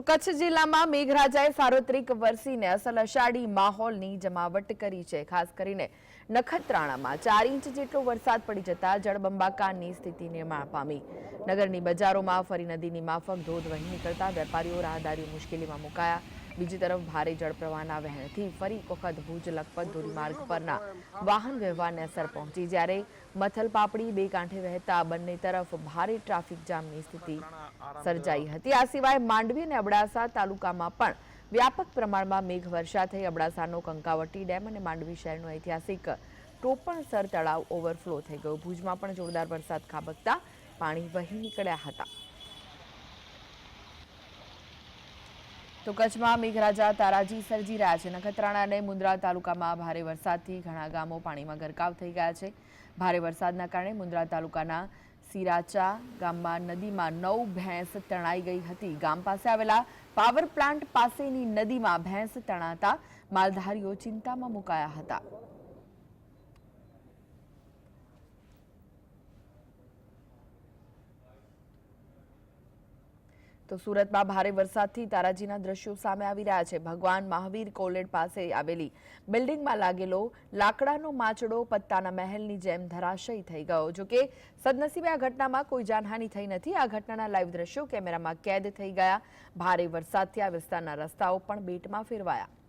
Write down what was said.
તો કચ્છ જિલ્લામાં મેઘરાજાએ સાર્વત્રિક વરસીને અસલ અષાઢી માહોલની જમાવટ કરી છે. ખાસ કરીને નખત્રાણામાં ચાર ઇંચ જેટલો વરસાદ પડી જતા જળબંબાકારની સ્થિતિ નિર્માણ પામી. નગરની બજારોમાં ફરી નદીની માફક ધોધ વહી નીકળતા વેપારીઓ રાહદારીઓ મુશ્કેલીમાં મુકાયા. બીજી તરફ ભારે જળપ્રવાહના વહેણથી ફરી એક વખત ભુજ લખપત ધોરીમાર્ગ પરના વાહન વ્યવહારને અસર પહોંચી. જ્યારે મથલ પાપડી બે કાંઠે વહેતા બંને તરફ ભારે ટ્રાફિક જામની સ્થિતિ સર્જાઈ હતી. આ સિવાય માંડવી અને અબડાસા તાલુકામાં પણ વ્યાપક પ્રમાણમાં મેઘવર્ષા થઈ. અબડાસાનો કંકાવટી ડેમ અને માંડવી શહેરનું ઐતિહાસિક ટોપણસર તળાવ ઓવરફ્લો થઈ ગયું. ભુજમાં પણ જોરદાર વરસાદ ખાબકતા પાણી વહી નીકળ્યા હતા. તો કચ્છમાં મેઘરાજા તારાજી સર્જી રહ્યા છે. નખત્રાણા અને મુન્દ્રા તાલુકામાં ભારે વરસાદથી ઘણા ગામો પાણીમાં ગરકાવ થઈ ગયા છે. ભારે વરસાદના કારણે મુન્દ્રા તાલુકાના સિરાચા ગામમાં નદીમાં નવ ભેંસ તણાઈ ગઈ હતી. ગામ પાસે આવેલા પાવર પ્લાન્ટ પાસેની નદીમાં ભેંસ તણાતા માલધારીઓ ચિંતામાં મુકાયા હતા. તો સુરતમાં ભારે વરસાદથી તારાજીના દ્રશ્યો સામે આવી રહ્યા છે. ભગવાન મહાવીર કોલેજ પાસે આવેલી બિલ્ડિંગમાં લાગેલો લાકડાનો માચડો, પત્તાના મહેલની જેમ ધરાશયી થઈ ગયો. જોકે સદનસીબે આ ઘટનામાં કોઈ જાનહાનિ થઈ નથી. આ ઘટનાના લાઈવ દ્રશ્યો કેમેરામાં કેદ થઈ ગયા. ભારે વરસાદથી આ વિસ્તારના રસ્તાઓ પણ બેટમાં ફેરવાયા.